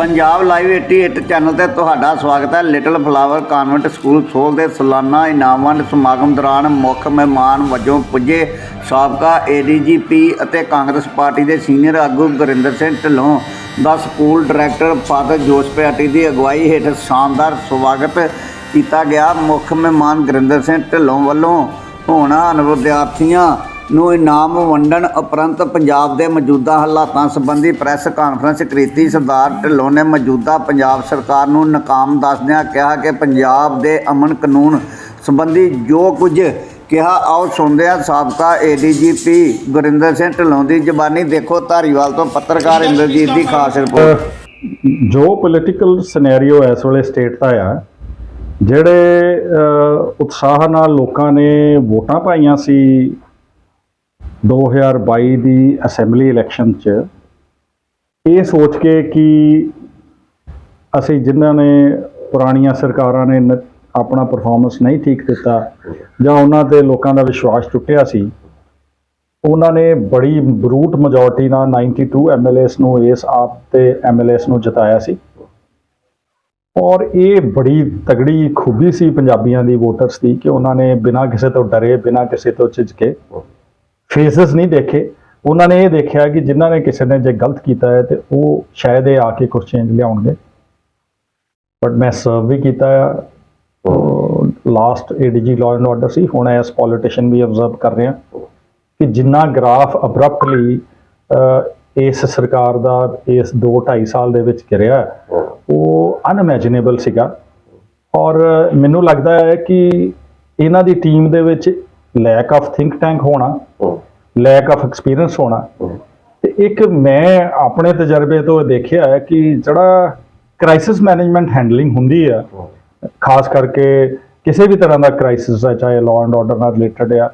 Punjab live 88 channel ਤੇ ਤੁਹਾਡਾ ਸਵਾਗਤ ਹੈ। ਲਿਟਲ ਫਲਾਵਰ ਕਾਨਵੈਂਟ ਸਕੂਲ ਸੋਲ ਦੇ ਸਾਲਾਨਾ ਇਨਾਮ ਵੰਡ ਸਮਾਗਮ ਦੌਰਾਨ ਮੁੱਖ ਮਹਿਮਾਨ ਵਜੋਂ ਪੁੱਜੇ ਸਾਬਕਾ ਏਡੀਜੀਪੀ ਅਤੇ ਕਾਂਗਰਸ ਪਾਰਟੀ ਦੇ ਸੀਨੀਅਰ ਆਗੂ ਗੁਰਿੰਦਰ ਸਿੰਘ ਢਿੱਲੋਂ ਦਾ ਸਕੂਲ ਡਾਇਰੈਕਟਰ ਫਾਦਰ ਜੋਸ਼ ਪਿਆਟੀ ਦੀ ਅਗਵਾਈ ਹੇਠ ਸ਼ਾਨਦਾਰ ਸਵਾਗਤ ਕੀਤਾ ਗਿਆ। ਮੁੱਖ ਮਹਿਮਾਨ ਗੁਰਿੰਦਰ ਸਿੰਘ ਢਿੱਲੋਂ ਵੱਲੋਂ ਹੋਣਾ ਵਿਦਿਆਰਥੀਆਂ ਨੂੰ ਇਨਾਮ ਵੰਡਣ ਉਪਰੰਤ ਪੰਜਾਬ ਦੇ ਮੌਜੂਦਾ ਹਾਲਾਤਾਂ ਸੰਬੰਧੀ ਪ੍ਰੈਸ ਕਾਨਫਰੰਸ ਕੀਤੀ ਸਰਦਾਰ ਢਿੱਲੋਂ ਨੇ ਮੌਜੂਦਾ ਪੰਜਾਬ ਸਰਕਾਰ ਨੂੰ ਨਾਕਾਮ ਦੱਸਦਿਆਂ ਕਿਹਾ ਕਿ ਪੰਜਾਬ ਦੇ ਅਮਨ ਕਾਨੂੰਨ ਸੰਬੰਧੀ ਜੋ ਕੁਝ ਕਿਹਾ, ਆਓ ਸੁਣਦੇ ਹਾਂ ਸਾਬਕਾ ਏਡੀਜੀਪੀ ਗੁਰਿੰਦਰ ਸਿੰਘ ਢਿੱਲੋਂ ਦੀ ਜ਼ਬਾਨੀ ਦੇਖੋ। ਧਾਰੀਵਾਲ ਤੋਂ ਪੱਤਰਕਾਰ ਇੰਦਰਜੀਤ ਦੀ ਖਾਸ ਰਿਪੋਰਟ। ਜੋ ਪੋਲੀਟੀਕਲ ਸਿਨੈਰੀਓ ਇਸ ਵੇਲੇ ਸਟੇਟ ਦਾ ਆ, ਜਿਹੜੇ ਉਤਸ਼ਾਹ ਨਾਲ ਲੋਕਾਂ ਨੇ ਵੋਟਾਂ ਪਾਈਆਂ ਸੀ 2022 ਦੀ ਅਸੈਂਬਲੀ ਇਲੈਕਸ਼ਨ 'ਚ ਇਹ ਸੋਚ ਕੇ ਕਿ ਅਸੀਂ ਜਿਨ੍ਹਾਂ ਨੇ ਪੁਰਾਣੀਆਂ ਸਰਕਾਰਾਂ ਨੇ ਆਪਣਾ ਪਰਫਾਰਮੈਂਸ ਨਹੀਂ ਠੀਕ ਦਿੱਤਾ ਜਾਂ ਉਹਨਾਂ ਤੇ ਲੋਕਾਂ ਦਾ ਵਿਸ਼ਵਾਸ ਟੁੱਟਿਆ ਸੀ, ਉਹਨਾਂ ਨੇ ਬੜੀ ਬਰੂਟ ਮੈਜੋਰਟੀ ਨਾਲ 92 ਐਮਐਲਏਸ ਨੂੰ ਇਸ ਆਪ ਤੇ ਐਮਐਲਏਸ ਨੂੰ ਜਿਤਾਇਆ ਸੀ। ਔਰ ਇਹ ਬੜੀ ਤਗੜੀ ਖੂਬੀ ਸੀ ਪੰਜਾਬੀਆਂ ਦੀ ਵੋਟਰਸ ਦੀ ਕਿ ਉਹਨਾਂ ਨੇ ਬਿਨਾਂ ਕਿਸੇ ਤੋਂ ਡਰੇ, ਬਿਨਾਂ ਕਿਸੇ ਤੋਂ ਝਿਜਕੇ ਫੇਸਸ ਨਹੀਂ ਦੇਖੇ। ਉਹਨਾਂ ਨੇ ਇਹ ਦੇਖਿਆ ਕਿ ਜਿਨ੍ਹਾਂ ਨੇ ਕਿਸੇ ਨੇ ਜੇ ਗਲਤ ਕੀਤਾ ਹੈ ਤੇ ਉਹ ਸ਼ਾਇਦ ਇਹ ਆ ਕੇ ਕੁਝ ਚੇਂਜ ਲਿਆਉਣਗੇ। ਬਟ ਮੈਂ ਸਰਵ ਵੀ ਕੀਤਾ ਆ। Last ADG law and order ਸੀ। ਹੁਣ ਐਸ ਪੋਲੀਟੀਸ਼ੀਅਨ ਵੀ ਅਬਜ਼ਰਵ ਕਰ ਰਹੇ ਹਾਂ ਕਿ ਜਿੰਨਾ ਗ੍ਰਾਫ ਅਬਰਪਟਲੀ ਇਸ ਸਰਕਾਰ ਦਾ ਇਸ 2 2.5 ਸਾਲ ਦੇ ਵਿੱਚ ਗਿਰਿਆ ਉਹ ਅਨਇਮੇਜਿਨੇਬਲ ਸੀਗਾ। ਔਰ ਮੈਨੂੰ ਲੱਗਦਾ ਹੈ ਕਿ ਇਹਨਾਂ ਦੀ ਟੀਮ ਦੇ ਵਿੱਚ ਲੈਕ ਆਫ ਥਿੰਕ ਟੈਂਕ ਹੋਣਾ ਲੈਕ ਆਫ ਐਕਸਪੀਰੀਅੰਸ ਹੋਣਾ। ਤੇ ਇੱਕ ਮੈਂ ਆਪਣੇ ਤਜਰਬੇ ਤੋਂ ਦੇਖਿਆ ਹੈ ਕਿ ਜਿਹੜਾ ਕ੍ਰਾਈਸਿਸ ਮੈਨੇਜਮੈਂਟ ਹੈਂਡਲਿੰਗ ਹੁੰਦੀ ਆ ਖਾਸ ਕਰਕੇ ਕਿਸੇ ਵੀ ਤਰ੍ਹਾਂ ਦਾ ਕ੍ਰਾਈਸਿਸ ਹੈ ਚਾਹੇ ਲਾਅ ਐਂਡ ਆਰਡਰ ਨਾਲ ਰਿਲੇਟਡ ਆ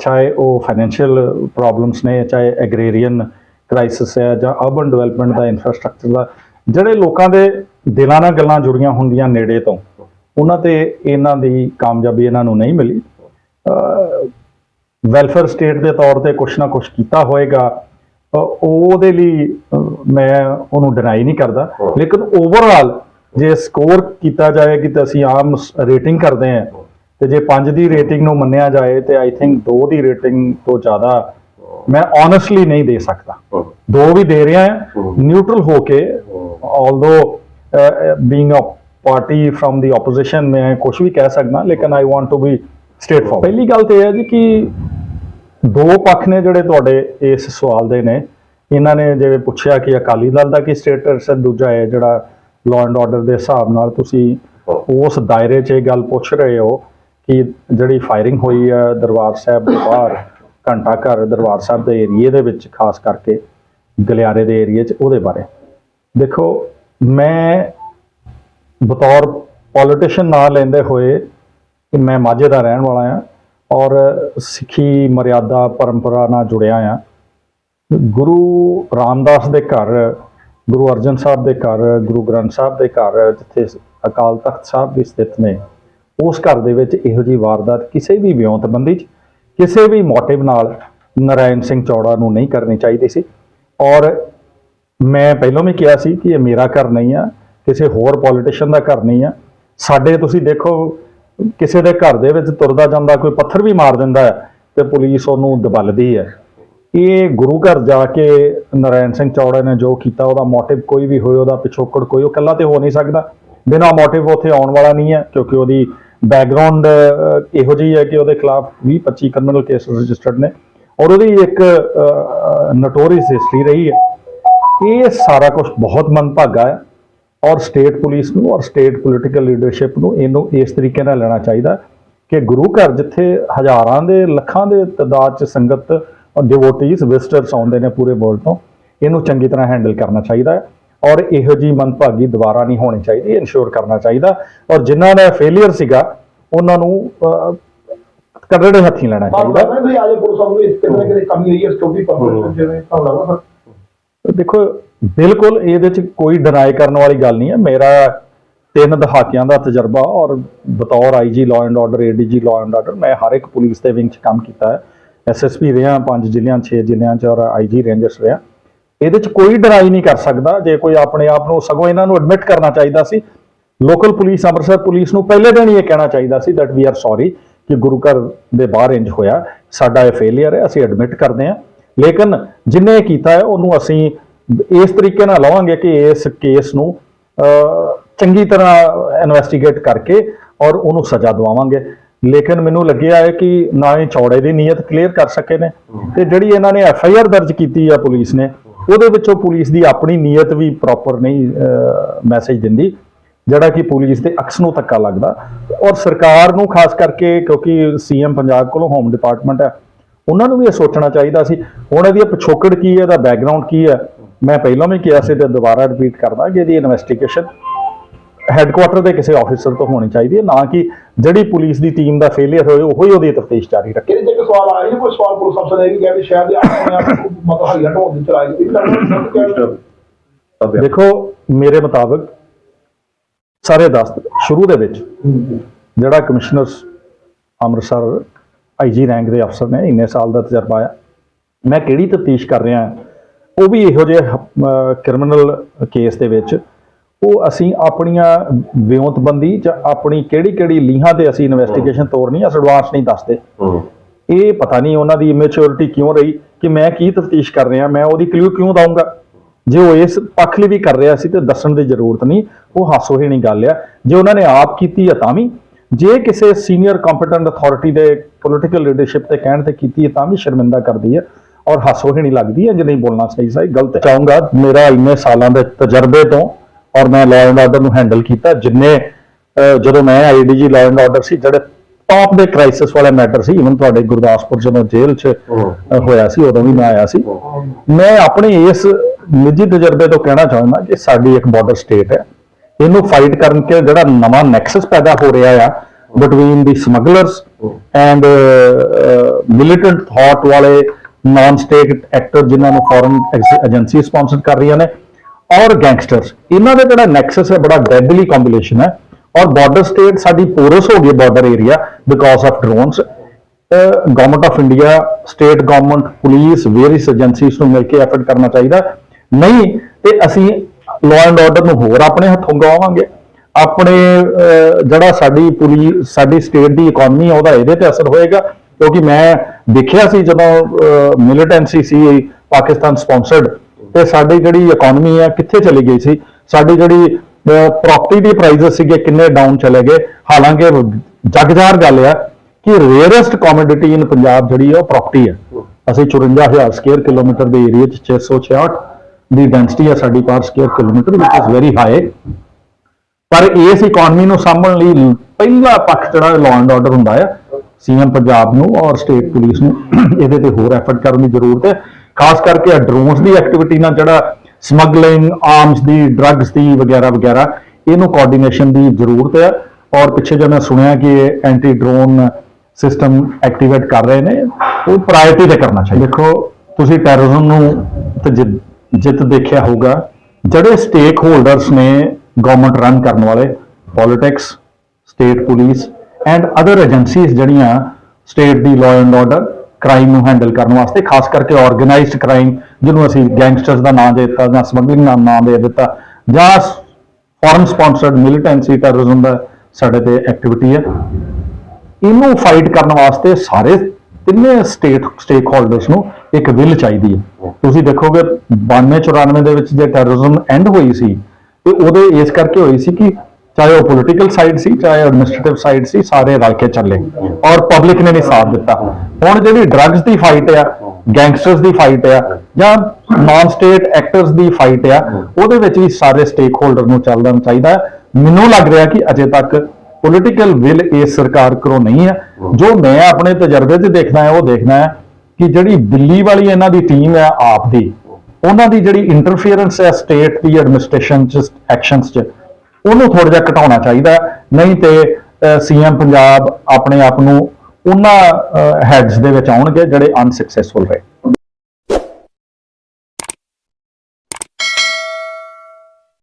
ਚਾਹੇ ਉਹ ਫਾਈਨੈਂਸ਼ੀਅਲ ਪ੍ਰੋਬਲਮਸ ਨੇ ਚਾਹੇ ਐਗਰੀਰੀਅਨ ਕ੍ਰਾਈਸਿਸ ਹੈ ਜਾਂ ਅਰਬਨ ਡਿਵੈਲਪਮੈਂਟ ਦਾ ਇਨਫਰਾਸਟ੍ਰਕਚਰ ਦਾ ਜਿਹੜੇ ਲੋਕਾਂ ਦੇ ਦਿਲਾਂ ਨਾਲ ਗੱਲਾਂ ਜੁੜੀਆਂ ਹੁੰਦੀਆਂ ਨੇੜੇ ਤੋਂ ਉਹਨਾਂ ਤੇ ਇਹਨਾਂ ਦੀ ਕਾਮਯਾਬੀ ਇਹਨਾਂ ਨੂੰ ਨਹੀਂ ਮਿਲੀ। ਵੈਲਫੇਅਰ ਸਟੇਟ ਦੇ ਤੌਰ ਤੇ ਕੁਛ ਨਾ ਕੁਛ ਕੀਤਾ ਹੋਏਗਾ ਉਹਦੇ ਲਈ ਮੈਂ ਉਹਨੂੰ ਡਿਨਾਈ ਨਹੀਂ ਕਰਦਾ। ਲੇਕਿਨ ਓਵਰਆਲ ਜੇ ਸਕੋਰ ਕੀਤਾ ਜਾਏ ਕਿ ਤੇ ਅਸੀਂ ਆਮ ਰੇਟਿੰਗ ਕਰਦੇ ਹਾਂ। ਤੇ ਜੇ 5 ਦੀ ਰੇਟਿੰਗ ਨੂੰ ਮੰਨਿਆ ਜਾਏ ਤੇ ਆਈ ਥਿੰਕ 2 ਦੀ ਰੇਟਿੰਗ ਤੋਂ ਜ਼ਿਆਦਾ ਮੈਂ ਓਨੈਸਟਲੀ ਨਹੀਂ ਦੇ ਸਕਦਾ। ਦੋ ਵੀ ਦੇ ਰਿਹਾ ਹਾਂ ਨਿਊਟਰਲ ਹੋ ਕੇ although being a party from the opposition ਮੈਂ ਕੁਝ ਵੀ ਕਹਿ ਸਕਦਾ ਲੇਕਿਨ I want to be state firm ਪਹਿਲੀ ਗੱਲ ਤੇ ਇਹ ਹੈ ਜੀ ਕਿ ਦੋ ਪੱਖ ਨੇ ਜਿਹੜੇ ਤੁਹਾਡੇ ਇਸ ਸਵਾਲ ਦੇ ਨੇ। ਇਹਨਾਂ ਨੇ ਜਿਵੇਂ ਪੁੱਛਿਆ ਕਿ ਅਕਾਲੀ ਦਲ ਦਾ ਕੀ ਸਟੇਟਸ ਹੈ, ਦੂਜਾ ਹੈ ਜਿਹੜਾ ਲਾਅ ਐਂਡ ਆਰਡਰ ਦੇ ਹਿਸਾਬ ਨਾਲ ਤੁਸੀਂ ਉਸ ਦਾਇਰੇ 'ਚ ਇਹ ਗੱਲ ਪੁੱਛ ਰਹੇ ਹੋ ਕਿ ਜਿਹੜੀ ਫਾਇਰਿੰਗ ਹੋਈ ਹੈ ਦਰਬਾਰ ਸਾਹਿਬ ਦੇ ਬਾਹਰ, ਘੰਟਾ ਘਰ ਦਰਬਾਰ ਸਾਹਿਬ ਦੇ ਏਰੀਏ ਦੇ ਵਿੱਚ, ਖਾਸ ਕਰਕੇ ਗਲਿਆਰੇ ਦੇ ਏਰੀਏ 'ਚ, ਉਹਦੇ ਬਾਰੇ। ਦੇਖੋ, ਮੈਂ ਬਤੌਰ ਪੋਲੀਟਿਸ਼ੀਅਨ ਨਾ ਲੈਂਦੇ ਹੋਏ ਕਿ ਮੈਂ ਮਾਝੇ ਦਾ ਰਹਿਣ ਵਾਲਾ ਹਾਂ ਔਰ ਸਿੱਖੀ ਮਰਿਆਦਾ ਪਰੰਪਰਾ ਨਾਲ ਜੁੜਿਆ ਹਾਂ। ਗੁਰੂ ਰਾਮਦਾਸ ਦੇ ਘਰ, ਗੁਰੂ ਅਰਜਨ ਸਾਹਿਬ ਦੇ ਘਰ, ਗੁਰੂ ਗ੍ਰੰਥ ਸਾਹਿਬ ਦੇ ਘਰ, ਜਿੱਥੇ ਅਕਾਲ ਤਖਤ ਸਾਹਿਬ ਵੀ ਸਥਿਤ ਨੇ, ਉਸ ਘਰ ਦੇ ਵਿੱਚ ਇਹੋ ਜੀ ਵਾਰਦਾਤ ਕਿਸੇ ਵੀ ਵਿਉਂਤਬੰਦੀ 'ਚ, ਕਿਸੇ ਵੀ ਮੋਟਿਵ ਨਾਲ ਨਰਾਇਣ ਸਿੰਘ ਚੌੜਾ ਨੂੰ ਨਹੀਂ ਕਰਨੀ ਚਾਹੀਦੀ ਸੀ। ਔਰ ਮੈਂ ਪਹਿਲਾਂ ਵੀ ਕਿਹਾ ਸੀ ਕਿ ਇਹ ਮੇਰਾ ਘਰ ਨਹੀਂ ਆ, ਕਿਸੇ ਹੋਰ ਪੋਲੀਟੀਸ਼ੀਅਨ ਦਾ ਘਰ ਨਹੀਂ ਆ। ਸਾਡੇ ਤੁਸੀਂ ਦੇਖੋ ਕਿਸੇ ਦੇ ਘਰ ਦੇ ਵਿੱਚ ਤੁਰਦਾ ਜਾਂਦਾ, ਕੋਈ ਪੱਥਰ ਵੀ ਮਾਰ ਦਿੰਦਾ ਹੈ ਤੇ ਪੁਲਿਸ ਉਹਨੂੰ ਦਬਲਦੀ ਹੈ। ਇਹ ਗੁਰੂ ਘਰ ਜਾ ਕੇ ਨਰਾਇਣ ਸਿੰਘ ਚੌੜਾ ਨੇ ਜੋ ਕੀਤਾ, ਉਹਦਾ ਮੋਟਿਵ ਕੋਈ ਵੀ ਹੋਏ, ਉਹਦਾ ਪਿਛੋਕੜ ਕੋਈ, ਉਹ ਇਕੱਲਾ ਤੇ ਹੋ ਨਹੀਂ ਸਕਦਾ। ਬਿਨਾਂ ਮੋਟਿਵ ਉੱਥੇ ਆਉਣ ਵਾਲਾ ਨਹੀਂ ਹੈ, ਕਿਉਂਕਿ ਉਹਦੀ ਬੈਕਗ੍ਰਾਉਂਡ ਇਹੋ ਜਿਹੀ ਹੈ ਕਿ ਉਹਦੇ ਖਿਲਾਫ 20 25 ਕ੍ਰਿਮੀਨਲ ਕੇਸ ਰਜਿਸਟਰਡ ਨੇ। ਔਰ ਉਹਦੀ ਇੱਕ ਨੋਟੋਰੀਅਸ ਹਿਸਟਰੀ ਰਹੀ ਹੈ। ਇਹ ਸਾਰਾ ਕੁਝ ਬਹੁਤ ਮੰਦਭਾਗਾ ਹੈ। ਔਰ ਸਟੇਟ ਪੁਲਿਸ ਨੂੰ ਔਰ ਸਟੇਟ ਪੋਲੀਟੀਕਲ ਲੀਡਰਸ਼ਿਪ ਨੂੰ ਇਹਨੂੰ ਇਸ ਤਰੀਕੇ ਨਾਲ ਲੈਣਾ ਚਾਹੀਦਾ ਕਿ ਗੁਰੂ ਘਰ ਜਿੱਥੇ ਹਜ਼ਾਰਾਂ ਦੇ ਲੱਖਾਂ ਦੇ ਤਦਾਦ ਚ ਸੰਗਤ ਔਰ ਡਿਵੋਟੀਜ਼ ਵਿਜ਼ਟਰਸ ਆਉਂਦੇ ਨੇ ਪੂਰੇ ਵਰਲਡ ਤੋਂ ਇਹਨੂੰ ਚੰਗੀ ਤਰ੍ਹਾਂ ਹੈਂਡਲ ਕਰਨਾ ਚਾਹੀਦਾ ਔਰ ਇਹੋ ਜੀ ਮੰਦਭਾਗੀ ਦੁਬਾਰਾ ਨਹੀਂ ਹੋਣੀ ਚਾਹੀਦੀ ਇਨਸ਼ੋਰ ਕਰਨਾ ਚਾਹੀਦਾ ਔਰ ਜਿਨ੍ਹਾਂ ਦਾ ਫੇਲਿਅਰ ਸੀਗਾ ਉਹਨਾਂ ਨੂੰ ਕਰੜੇ ਹੱਥੀਂ ਲੈਣਾ ਚਾਹੀਦਾ। ਦੇਖੋ ਬਿਲਕੁਲ, ਇਹਦੇ ਚ ਕੋਈ ਡਿਨਾਈ ਕਰਨ ਵਾਲੀ ਗੱਲ ਨਹੀਂ ਹੈ। ਮੇਰਾ ਤਿੰਨ ਦਹਾਕਿਆਂ ਦਾ ਤਜਰਬਾ ਔਰ ਬਤੌਰ IG law and order ADG law and order ਮੈਂ ਹਰ ਇੱਕ ਪੁਲਿਸ ਦੇ ਵਿੰਗ ਚ ਕੰਮ ਕੀਤਾ ਹੈ। ਐਸਐਸਪੀ ਰਿਹਾ, ਪੰਜ ਜ਼ਿਲ੍ਹਿਆਂ 6 ਜ਼ਿਲ੍ਹਿਆਂ ਚ ਔਰ ਆਈਜੀ ਰੇਂਜਰਸ ਰਿਹਾ। ਇਹਦੇ 'ਚ ਕੋਈ ਡਰਾਈ ਨਹੀਂ ਕਰ ਸਕਦਾ। ਜੇ ਕੋਈ ਆਪਣੇ ਆਪ ਨੂੰ ਸਗੋਂ ਇਹਨਾਂ ਨੂੰ ਐਡਮਿਟ ਕਰਨਾ ਚਾਹੀਦਾ ਸੀ ਲੋਕਲ ਪੁਲਿਸ, ਅੰਮ੍ਰਿਤਸਰ ਪੁਲਿਸ ਨੂੰ ਪਹਿਲੇ ਦਿਨ ਹੀ ਇਹ ਕਹਿਣਾ ਚਾਹੀਦਾ ਸੀ ਦੈਟ ਵੀ ਆਰ ਸੌਰੀ ਕਿ ਗੁਰੂ ਘਰ ਦੇ ਬਾਹਰ ਇੰਜ ਹੋਇਆ। ਸਾਡਾ ਇਹ ਫੇਲਿਅਰ ਹੈ, ਅਸੀਂ ਐਡਮਿਟ ਕਰਦੇ ਹਾਂ। ਲੇਕਿਨ ਜਿਨੇ ਇਹ ਕੀਤਾ ਹੈ, ਉਹਨੂੰ ਅਸੀਂ ਇਸ ਤਰੀਕੇ ਨਾਲ ਲਵਾਂਗੇ ਕਿ ਇਸ ਕੇਸ ਨੂੰ ਚੰਗੀ ਤਰ੍ਹਾਂ ਇਨਵੈਸਟੀਗੇਟ ਕਰਕੇ ਔਰ ਉਹਨੂੰ ਸਜ਼ਾ ਦਵਾਵਾਂਗੇ। ਲੇਕਿਨ ਮੈਨੂੰ ਲੱਗਿਆ ਹੈ ਕਿ ਨਾ ਇਹ ਚੌੜੇ ਦੀ ਨੀਅਤ ਕਲੀਅਰ ਕਰ ਸਕੇ ਨੇ। ਤੇ ਜਿਹੜੀ ਇਹਨਾਂ ਨੇ ਐਫ ਆਈ ਆਰ ਦਰਜ ਕੀਤੀ ਆ ਪੁਲਿਸ ਨੇ, ਉਹਦੇ ਵਿੱਚੋਂ ਪੁਲਿਸ ਦੀ ਆਪਣੀ ਨੀਅਤ ਵੀ ਪ੍ਰੋਪਰ ਨਹੀਂ ਮੈਸੇਜ ਦਿੰਦੀ, ਜਿਹੜਾ ਕਿ ਪੁਲਿਸ ਦੇ ਅਕਸ ਨੂੰ ਧੱਕਾ ਲੱਗਦਾ। ਔਰ ਸਰਕਾਰ ਨੂੰ ਖਾਸ ਕਰਕੇ ਕਿਉਂਕਿ ਸੀਐਮ ਪੰਜਾਬ ਕੋਲੋਂ ਹੋਮ ਡਿਪਾਰਟਮੈਂਟ ਹੈ, ਉਹਨਾਂ ਨੂੰ ਵੀ ਇਹ ਸੋਚਣਾ ਚਾਹੀਦਾ ਸੀ, ਹੁਣ ਇਹਦੀ ਪਿਛੋਕੜ ਕੀ ਹੈ, ਇਹਦਾ ਬੈਕਗ੍ਰਾਉਂਡ ਕੀ ਹੈ? ਮੈਂ ਪਹਿਲਾਂ ਵੀ ਕਿਹਾ ਸੀ ਤੇ ਦੁਬਾਰਾ ਰਿਪੀਟ ਕਰਦਾ ਕਿ ਇਹਦੀ ਇਨਵੈਸਟੀਗੇਸ਼ਨ ਹੈੱਡਕੁਆਟਰ ਦੇ ਕਿਸੇ ਆਫੀਸਰ ਤੋਂ ਹੋਣੀ ਚਾਹੀਦੀ ਹੈ ਨਾ ਕਿ ਜਿਹੜੀ ਪੁਲਿਸ ਦੀ ਟੀਮ ਦਾ ਫੇਲਿਅਰ ਹੋਏ ਉਹੀ ਉਹਦੀ ਤਫਤੀਸ਼ ਜਾਰੀ ਰੱਖੇ। ਕਿਹੜੇ ਜੇ ਕੋਈ ਸਵਾਲ ਆਇਆ ਸੀ ਕੋਈ ਸਵਾਲ ਪੁਲਿਸ ਅਫਸਰ ਨੇ ਵੀ ਕਿਹਾ ਵੀ ਸ਼ਾਇਦ ਆਪਣੇ ਆਪ ਨੂੰ ਮਤਲਬ ਹਾਈਆ ਢੋਣ ਦੀ ਚਲਾਈ ਦੇਖੋ ਮੇਰੇ ਮੁਤਾਬਕ ਸਾਰੇ ਦੱਸ ਸ਼ੁਰੂ ਦੇ ਵਿੱਚ ਜਿਹੜਾ ਕਮਿਸ਼ਨਰ ਅੰਮ੍ਰਿਤਸਰ ਆਈਜੀ ਰੈਂਕ ਦੇ ਅਫਸਰ ਨੇ ਇੰਨੇ ਸਾਲ ਦਾ ਤਜਰਬਾ ਆ। ਮੈਂ ਕਿਹੜੀ ਤਫਤੀਸ਼ ਕਰ ਰਿਹਾ? ਉਹ ਵੀ ਇਹੋ ਜਿਹੇ ਕ੍ਰਿਮੀਨਲ ਕੇਸ ਦੇ ਵਿੱਚ ਉਹ ਅਸੀਂ ਆਪਣੀਆਂ ਵਿਉਂਤਬੰਦੀ ਜਾਂ ਆਪਣੀ ਕਿਹੜੀ ਕਿਹੜੀ ਲੀਹਾਂ ਤੇ ਅਸੀਂ ਇਨਵੈਸਟੀਗੇਸ਼ਨ ਤੋਰਨੀ ਆ ਐਡਵਾਂਸ ਨਹੀਂ ਦੱਸਦੇ। ਇਹ ਪਤਾ ਨਹੀਂ ਉਹਨਾਂ ਦੀ ਇਮੈਚੁਰਿਟੀ ਕਿਉਂ ਰਹੀ ਕਿ ਮੈਂ ਕੀ ਤਫਤੀਸ਼ ਕਰ ਰਿਹਾ ਮੈਂ ਉਹਦੀ ਕਲੂ ਕਿਉਂ ਦਊਂਗਾ? ਜੇ ਉਹ ਇਸ ਪੱਖ ਲਈ ਵੀ ਕਰ ਰਿਹਾ ਸੀ ਤੇ ਦੱਸਣ ਦੀ ਜ਼ਰੂਰਤ ਨਹੀਂ ਉਹ ਹਾਸੋਹੀਣੀ ਗੱਲ ਆ। ਜੇ ਉਹਨਾਂ ਨੇ ਆਪ ਕੀਤੀ ਆ ਤਾਂ ਵੀ ਜੇ ਕਿਸੇ ਸੀਨੀਅਰ ਕੰਪੀਟੈਂਟ ਅਥਾਰਟੀ ਦੇ ਪੋਲੀਟੀਕਲ ਲੀਡਰਸ਼ਿਪ ਤੇ ਕਹਿਣ ਤੇ ਕੀਤੀ ਹੈ ਤਾਂ ਵੀ ਸ਼ਰਮਿੰਦਾ ਕਰਦੀ ਹੈ ਔਰ ਹਾਸੋਹੀਣੀ ਲੱਗਦੀ ਹੈ ਜੇ ਨਹੀਂ ਬੋਲਣਾ ਸਹੀ ਸਹੀ ਗਲਤ ਹੈ। ਚਾਹੂੰਗਾ ਮੇਰਾ ਇੰਨੇ ਸਾਲਾਂ ਦੇ ਤਜਰਬੇ ਤੋਂ ਔਰ ਮੈਂ ਲਾਅ ਐਂਡ ਆਰਡਰ ਨੂੰ ਹੈਂਡਲ ਕੀਤਾ ਜਿੰਨੇ ਜਦੋਂ ਮੈਂ ਆਈਡੀਜੀ ਲਾਅ ਐਂਡ ਆਰਡਰ ਸੀ ਜਿਹੜੇ ਟੌਪ ਦੇ ਕ੍ਰਾਈਸਿਸ ਵਾਲੇ ਮੈਟਰ ਸੀ ਇਵਨ ਤੁਹਾਡੇ ਗੁਰਦਾਸਪੁਰ ਜਦੋਂ ਜੇਲ੍ਹ 'ਚ ਹੋਇਆ ਸੀ ਉਦੋਂ ਵੀ ਮੈਂ ਆਇਆ ਸੀ। ਮੈਂ ਆਪਣੇ ਇਸ ਨਿੱਜੀ ਤਜਰਬੇ ਤੋਂ ਕਹਿਣਾ ਚਾਹੁੰਦਾ ਕਿ ਸਾਡੀ ਇੱਕ ਬਾਰਡਰ ਸਟੇਟ ਹੈ। ਇਹਨੂੰ ਫਾਈਟ ਕਰਨ ਕੇ ਜਿਹੜਾ ਨਵਾਂ ਨੈਕਸਸ ਪੈਦਾ ਹੋ ਰਿਹਾ ਆ between the smugglers and militant thought ਵਾਲੇ ਨਾਨ ਸਟੇਟ ਐਕਟਰ ਜਿਨ੍ਹਾਂ ਨੂੰ ਫੋਰਨ ਏਜੰਸੀ ਸਪਾਂਸਰ ਕਰ ਰਹੀਆਂ ਨੇ, ਔਰ ਗੈਂਗਸਟਰਸ ਇਹਨਾਂ ਦਾ ਜਿਹੜਾ ਨੈਕਸਸ ਹੈ, ਬੜਾ ਡੈਡਲੀ ਕੰਬੀਨੇਸ਼ਨ ਹੈ। ਔਰ ਬਾਰਡਰ ਸਟੇਟ ਸਾਡੀ ਪੋਰਸ ਹੋ ਗਈ border area because of drones government of India state government police various agencies ਨੂੰ ਮਿਲ ਕੇ ਐਫਰਟ ਕਰਨਾ ਚਾਹੀਦਾ। ਨਹੀਂ, ਤੇ ਅਸੀਂ ਲਾਅ ਐਂਡ ਆਰਡਰ ਨੂੰ ਹੋਰ ਆਪਣੇ ਹੱਥੋਂ ਗਵਾਵਾਂਗੇ। ਆਪਣੇ ਜਿਹੜਾ ਸਾਡੀ ਪੂਰੀ ਸਾਡੀ ਸਟੇਟ ਦੀ ਇਕਨੋਮੀ ਆ ਉਹਦਾ ਇਹਦੇ ਤੇ ਅਸਰ ਹੋਏਗਾ। ਕਿਉਂਕਿ ਮੈਂ ਦੇਖਿਆ ਸੀ ਜਦੋਂ ਮਿਲੀਟੈਂਸੀ ਸੀ ਪਾਕਿਸਤਾਨ ਸਪਾਂਸਰਡ ਤੇ ਸਾਡੀ ਜਿਹੜੀ ਇਕਨੋਮੀ ਹੈ ਕਿੱਥੇ ਚਲੀ ਗਈ ਸੀ? ਸਾਡੀ ਜਿਹੜੀ ਪ੍ਰਾਪਰਟੀ ਦੇ ਪ੍ਰਾਈਸਸ ਸੀਗੇ ਕਿੰਨੇ ਡਾਊਨ ਚਲੇ ਗਏ? ਹਾਲਾਂਕਿ ਜਗਜਾਰ ਗੱਲ ਆ ਕਿ ਰੇਅਰੈਸਟ ਕਮੋਡਿਟੀ ਇਨ ਪੰਜਾਬ ਜਿਹੜੀ ਆ ਉਹ ਪ੍ਰਾਪਰਟੀ ਹੈ ਅਸੀਂ 54000 ਸਕੁਅਰ ਕਿਲੋਮੀਟਰ ਦੇ ਏਰੀਆ 'ਚ 666 ਦੀ ਡੈਂਸਿਟੀ ਹੈ ਸਾਡੀ ਪਰ ਸਕੁਅਰ ਕਿਲੋਮੀਟਰ ਵਿਚ ਇਜ਼ ਵੈਰੀ ਹਾਈ ਪਰ ਇਸ ਇਕਨੋਮੀ ਨੂੰ ਸਾਂਭਣ ਲਈ ਪਹਿਲਾ ਪੱਖ ਜਿਹੜਾ ਲਾਅ ਐਂਡ ਆਰਡਰ ਹੁੰਦਾ ਹੈ ਸੀਐਮ ਪੰਜਾਬ ਨੂੰ ਔਰ ਸਟੇਟ ਪੁਲਿਸ ਨੂੰ ਇਹਦੇ ਤੇ ਹੋਰ ਐਫਰਟ ਕਰਨ ਦੀ ਜ਼ਰੂਰਤ ਹੈ। ਖਾਸ ਕਰਕੇ ਆ ਡਰੋਨਸ ਦੀ ਐਕਟੀਵਿਟੀ ਨਾਲ ਜਿਹੜਾ ਸਮਗਲਿੰਗ ਆਰਮਸ ਦੀ ਡਰੱਗਸ ਦੀ ਵਗੈਰਾ ਵਗੈਰਾ, ਇਹਨੂੰ ਕੋਆਰਡੀਨੇਸ਼ਨ ਦੀ ਜ਼ਰੂਰਤ ਹੈ। ਔਰ ਪਿੱਛੇ ਜੇ ਮੈਂ ਸੁਣਿਆ ਕਿ ਐਂਟੀ ਡਰੋਨ ਸਿਸਟਮ ਐਕਟੀਵੇਟ ਕਰ ਰਹੇ ਨੇ, ਉਹ ਪ੍ਰਾਇੋਰਟੀ ਤੇ ਕਰਨਾ ਚਾਹੀਦਾ। ਦੇਖੋ, ਤੁਸੀਂ ਟੈਰਰਿਜ਼ਮ ਨੂੰ ਤੇ ਜਿ- ਜਿੱਤ ਦੇਖਿਆ ਹੋਊਗਾ। ਜਿਹੜੇ ਸਟੇਕ ਹੋਲਡਰਸ ਨੇ ਗਵਰਨਮੈਂਟ ਰਨ ਕਰਨ ਵਾਲੇ politics state police and other agencies ਜਿਹੜੀਆਂ ਸਟੇਟ ਦੀ ਲਾਅ ਐਂਡ ਆਰਡਰ ਕ੍ਰਾਈਮ ਨੂੰ ਹੈਂਡਲ ਕਰਨ ਵਾਸਤੇ, ਖਾਸ ਕਰਕੇ ਆਰਗੇਨਾਈਜ਼ਡ ਕ੍ਰਾਈਮ ਜਿਹਨੂੰ ਅਸੀਂ ਗੈਂਗਸਟਰਸ ਦਾ ਨਾਮ ਦੇ ਦਿੱਤਾ ਜਾਂ ਸਮਗਲਿੰਗ ਦਾ ਨਾਮ ਦੇ ਦਿੱਤਾ, ਜਾਂ ਫੋਰਨ ਸਪਾਂਸਰਡ ਮਿਲੀਟੈਂਸੀ ਟੈਰਰਿਜ਼ਮ ਦਾ ਸਾਡੇ ਤੇ ਐਕਟੀਵਿਟੀ ਹੈ। ਇਹਨੂੰ ਫਾਈਟ ਕਰਨ ਵਾਸਤੇ ਸਾਰੇ ਤਿੰਨੇ ਸਟੇਟ ਸਟੇਕ ਹੋਲਡਰਸ ਨੂੰ ਇੱਕ ਵਿਲ ਚਾਹੀਦੀ ਹੈ। ਤੁਸੀਂ ਦੇਖੋਗੇ 92 94 ਦੇ ਵਿੱਚ ਜੇ ਟੈਰਰਿਜ਼ਮ ਐਂਡ ਹੋਈ ਸੀ, ਤੇ ਉਹਦੇ ਇਸ ਕਰਕੇ ਹੋਈ ਸੀ ਕਿ ਚਾਹੇ ਉਹ ਪੋਲਿਟੀਕਲ ਸਾਈਡ ਸੀ, ਚਾਹੇ ਐਡਮਿਨਿਸਟ੍ਰੇਟਿਵ ਸਾਈਡ ਸੀ, ਸਾਰੇ ਰਲ ਕੇ ਚੱਲੇ ਔਰ ਪਬਲਿਕ ਨੇ ਵੀ ਸਾਥ ਦਿੱਤਾ। ਹੁਣ ਜਿਹੜੀ ਡਰੱਗਸ ਦੀ ਫਾਈਟ ਆ ਗੈਂਗਸਟਰਸ ਦੀ ਫਾਈਟ ਆ, ਜਾਂ ਨਾਨ ਸਟੇਟ ਐਕਟਰਸ ਦੀ ਫਾਈਟ ਆ, ਉਹਦੇ ਵਿੱਚ ਵੀ ਸਾਰੇ ਸਟੇਕ ਹੋਲਡਰ ਨੂੰ ਚੱਲਣਾ ਚਾਹੀਦਾ। ਮੈਨੂੰ ਲੱਗ ਰਿਹਾ ਕਿ ਅਜੇ ਤੱਕ ਪੋਲੀਟੀਕਲ ਵਿਲ ਇਸ ਸਰਕਾਰ ਕੋਲੋਂ ਨਹੀਂ ਹੈ ਜੋ ਮੈਂ ਆਪਣੇ ਤਜਰਬੇ 'ਚ ਦੇਖਣਾ ਹੈ, ਉਹ ਦੇਖਣਾ ਹੈ ਕਿ ਜਿਹੜੀ ਦਿੱਲੀ ਵਾਲੀ ਇਹਨਾਂ ਦੀ ਟੀਮ ਹੈ ਆਪ ਦੀ, ਉਹਨਾਂ ਦੀ ਜਿਹੜੀ ਇੰਟਰਫੀਅਰੈਂਸ ਹੈ ਸਟੇਟ ਦੀ ਐਡਮਿਨਿਸਟ੍ਰੇਸ਼ਨ 'ਚ ਐਕਸ਼ਨਸ 'ਚ ਉਹਨੂੰ ਥੋੜਾ ਜਿਹਾ ਘਟਾਉਣਾ ਚਾਹੀਦਾ ਹੈ। ਨਹੀਂ ਤੇ ਸੀਐਮ ਪੰਜਾਬ ਆਪਣੇ ਆਪ ਨੂੰ ਉਹਨਾਂ ਹੈਡਸ ਦੇ ਵਿੱਚ ਆਉਣਗੇ ਜਿਹੜੇ ਅਨਸਕਸੈਸਫੁਲ ਰਹੇ